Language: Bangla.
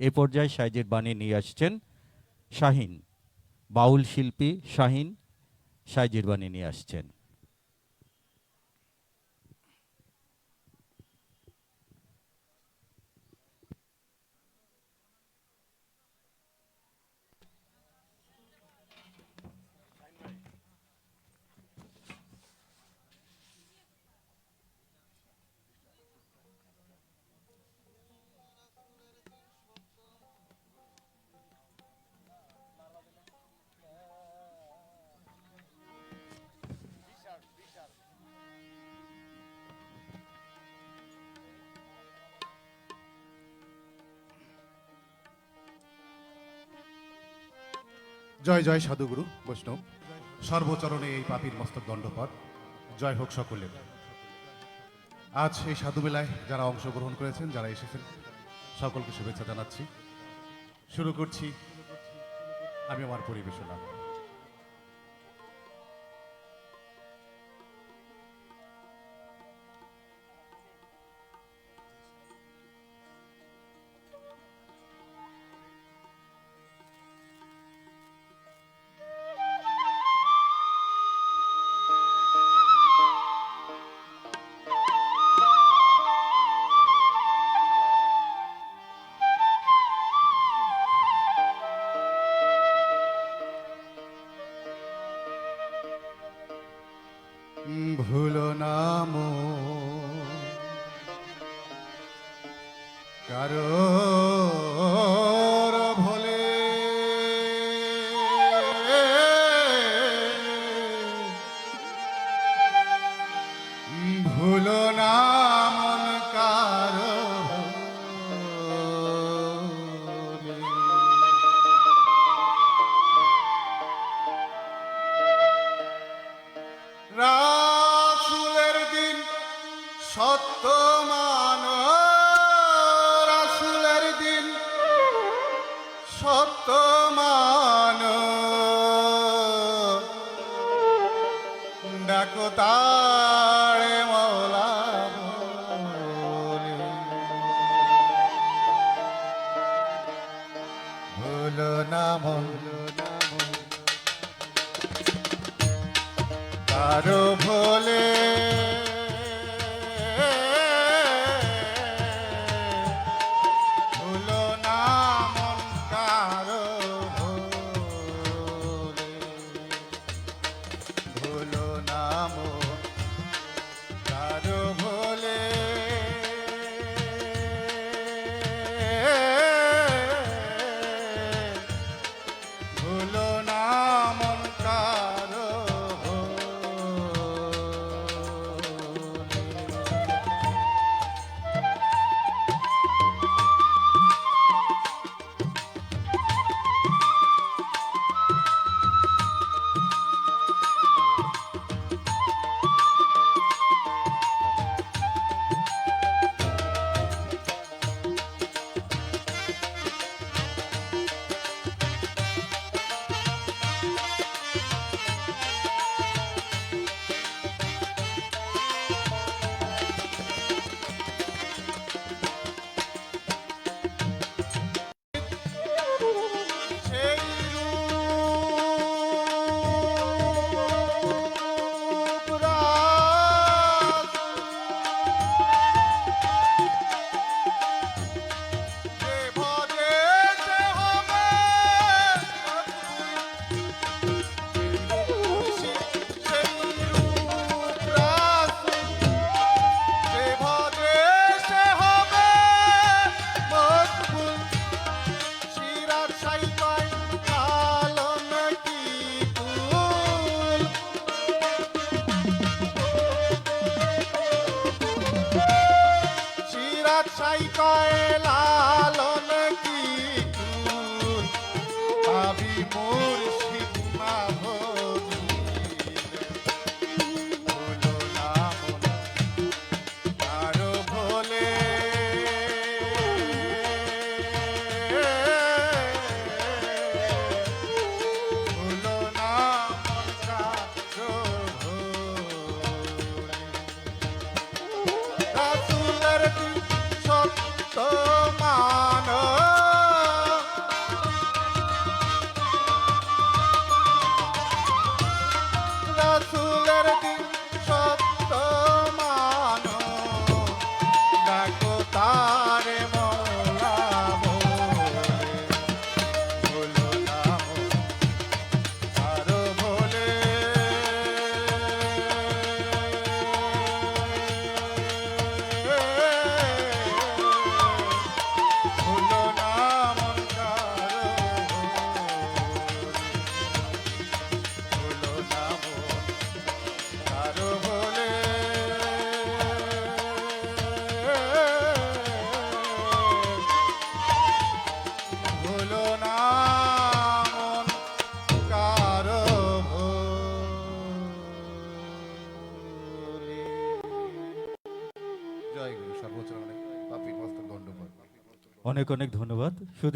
এ পর্যায়ে সাইজের বাণী নিয়ে আসছেন শাহিন। বাউল শিল্পী শাহিন সাইজের বাণী নিয়ে আসছেন। জয় জয় সাধুগুরু, বৈষ্ণব। সর্বচরণে এই পাপির মস্তক দণ্ডপথ। জয় হোক সকলের আজ এই সাধু মেলায় যারা অংশগ্রহণ করেছেন, যারা এসেছেন, সকলকে শুভেচ্ছা জানাচ্ছি। শুরু করছি আমি আমার পরিবেশনা। ভুলো নাম কারও সত্য মান ডাকো তারে মৌলা। ভুলো না ভুলো কারও ভুলো শিরার কয় লালন কি কুল পাবি অনেক অনেক ধন্যবাদ শুধু